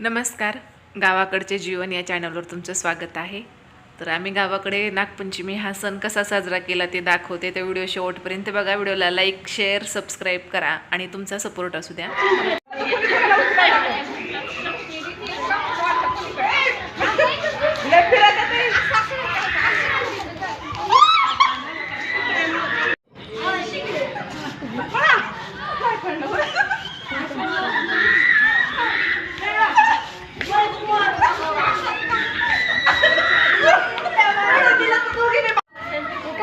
नमस्कार. गावाकडचे जीवन या चॅनलवर तुमचं स्वागत आहे. तर आम्ही गावाकडे नागपंचमी हा सण कसा साजरा केला ते दाखवते. त्या व्हिडिओ शेवटपर्यंत बघा. व्हिडिओला लाईक शेअर सबस्क्राईब करा आणि तुमचा सपोर्ट असू द्या.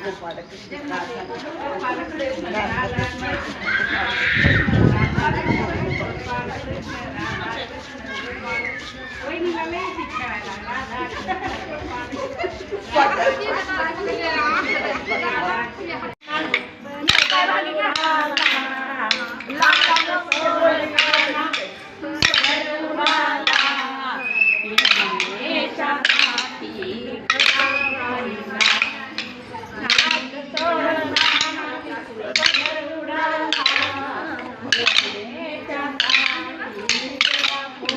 Só que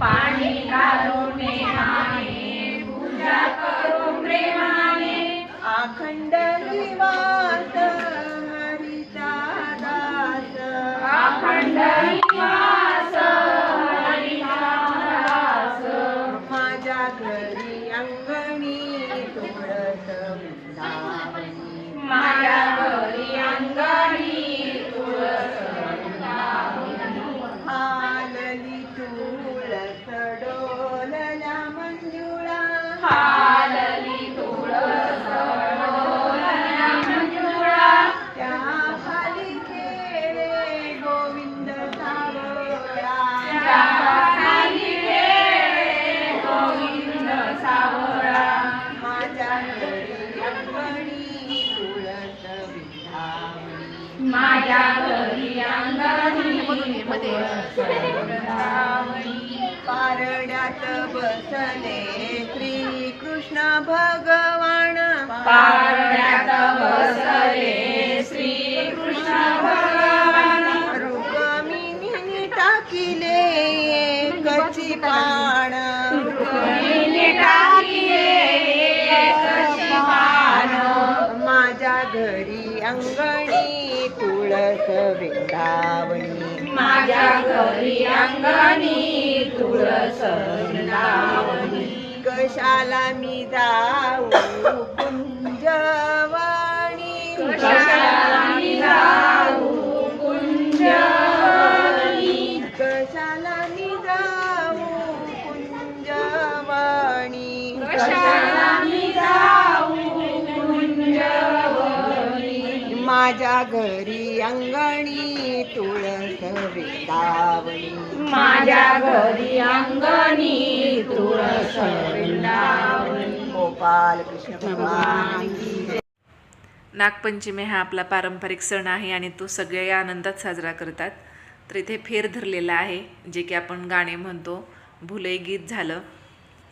पाणी घालून माने पूजा करू प्रेमाने. अखंड निवास हरिचा दास अखंड निवास माझ्या घरी अंगणी तुळस माझ्या घरी अंगणी पारड्यात बसले श्री कृष्ण भगवान पारड्यात बसले श्री कृष्ण भगवान रुक्मिणी टाकिले कची पाण रुक्मिणी टाकिले एकची पान. माझ्या घरी अंगणी तुळस वृंदावनी माझ्या घरी अंगणी तुळस कशाला मी जाऊ कुंजवाणी? कशाला मी जाऊ कुंजवनी कशाला मी जाऊ कुंजवाणी? कशाला माझ्या घरी अंगणी तुळस वृंदावनी. माझ्या घरी अंगणी तुळस वृंदावनी. गोपाल कृष्ण भगवान की जय. नागपंचमी हा आपला पारंपरिक सण आहे आणि तो सगळे या आनंदात साजरा करतात. तर इथे फेर धरलेला आहे जे की आपण गाणे म्हणतो भुले गीत झालं.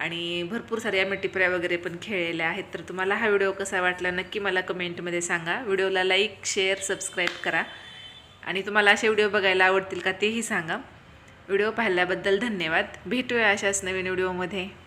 आणि भरपूर साऱ्या मिठीपऱ्या वगैरे पण खेळलेल्या आहेत. तर तुम्हाला हा व्हिडिओ कसा वाटला नक्की मला कमेंटमध्ये सांगा. व्हिडिओला लाईक शेअर सबस्क्राईब करा. आणि तुम्हाला असे व्हिडिओ बघायला आवडतील का तेही सांगा. व्हिडिओ पाहिल्याबद्दल धन्यवाद. भेटूया अशाच नवीन व्हिडिओमध्ये.